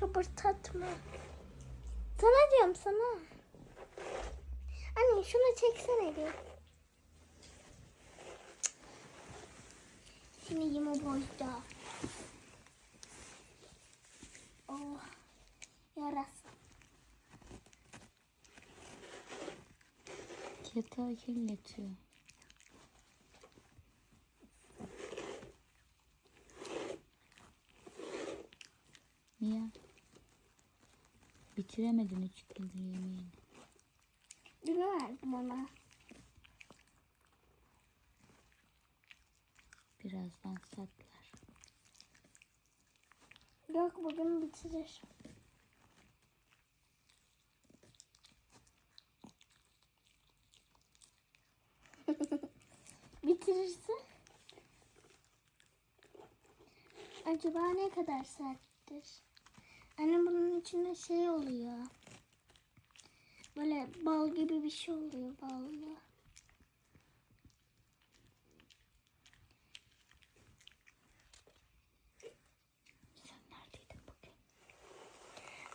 Şapırtatma. Sana diyorum sana. Anne şunu çeksene bir. Seni yeme boyda. Oh. Yarası. Yatağı kirletiyor. Niye? Bitiremedin üç gündür yemeğini. Dün verdim ona. Birazdan saklar. Yok bugün bitirir. Bitirirse acaba ne kadar serttir? Anne bunun içinde şey oluyor. Böyle bal gibi bir şey oluyor ballı.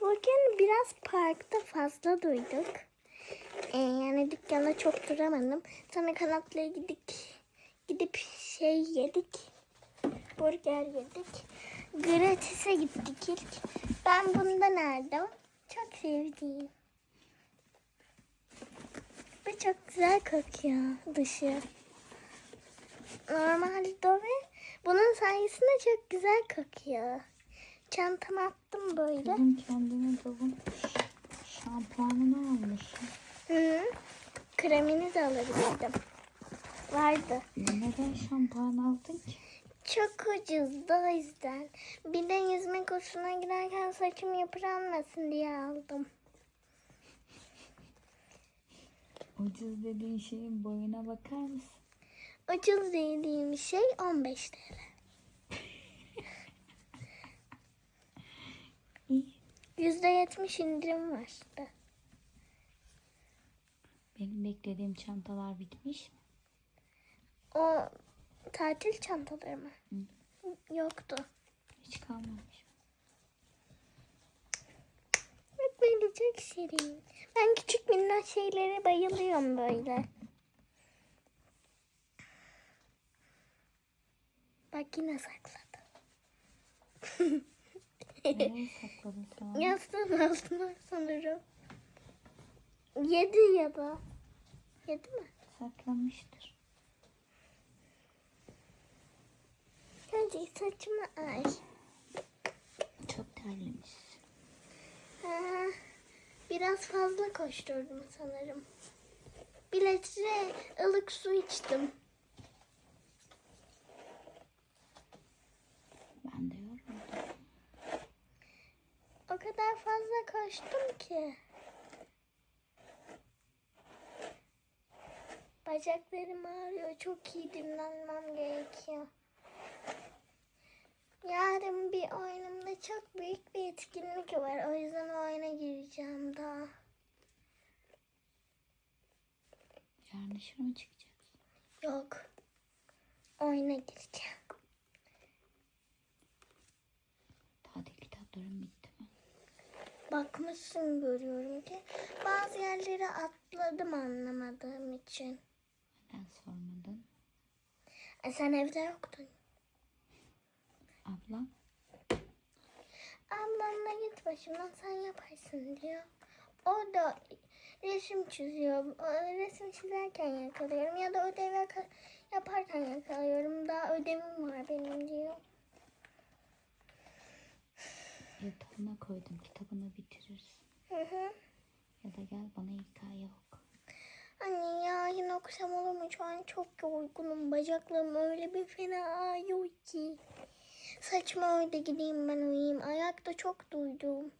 Bugün biraz parkta fazla duyduk. Ee, yani dükkanda çok duramadım. Sonra kanatlıya gidip gidip şey yedik. Burger yedik. Gratis'e gittik ilk. Ben bundan aldım. Çok sevdiğim. Bu çok güzel kokuyor dışı. Normalde ve bunun sayesinde çok güzel kokuyor. Çantama attım böyle. Kızım kendine davul şampuanını almışsın. Hı. Kremini de alabilirdim. Vardı. Neden şampuan aldın ki? Çok ucuzdu o yüzden. Bir de yüzme kursuna giderken saçım yıpranmasın diye aldım. Ucuz dediğin şeyin boyuna bakar mısın? Ucuz dediğim şey 15 TL. İyi. %70 indirim vardı. Benim beklediğim çantalar bitmiş mi? O tatil çantaları mı? Yoktu. Hiç kalmamış. Bak böyle çok şirin. Ben küçük minnak şeylere bayılıyorum böyle. Bak yine sakladım. Nereye sakladın sen? Yastığın altına sanırım. Yedi ya da. Yedi mi? Saklamıştır. Hadi saçımı ay. Çok terlemiş. Ha, biraz fazla koşturdum sanırım. Bir litre ılık su içtim. Ben de yoruldum. O kadar fazla koştum ki. Bacaklarım ağrıyor. Çok iyi dinlenmem gerekiyor. Yarın bir oyunumda çok büyük bir etkinlik var. O yüzden o oyuna gireceğim daha. Yarın dışarı mı çıkacaksın? Yok. Oyuna gireceğim. Tatil kitapların bitti mi? Bakmışsın görüyorum ki. Bazı yerleri atladım anlamadığım için. Neden sormadın? E sen evde yoktun. Ablam Ablamla git başımdan sen yaparsın diyor. O da resim çiziyor. O Resim çizerken yakalıyorum ya da ödev yaparken yakalıyorum. Daha ödevim var benim diyor. yatağına koydum. Kitabını bitirirsin. Hı hı. Ya da gel bana hikaye oku. Anne ya yine okusam olur mu? Şu an çok yorgunum. Bacaklarım öyle bir fena ağrıyor ki. Saçma öyle gideyim ben uyuyayım. Ayakta çok duydum.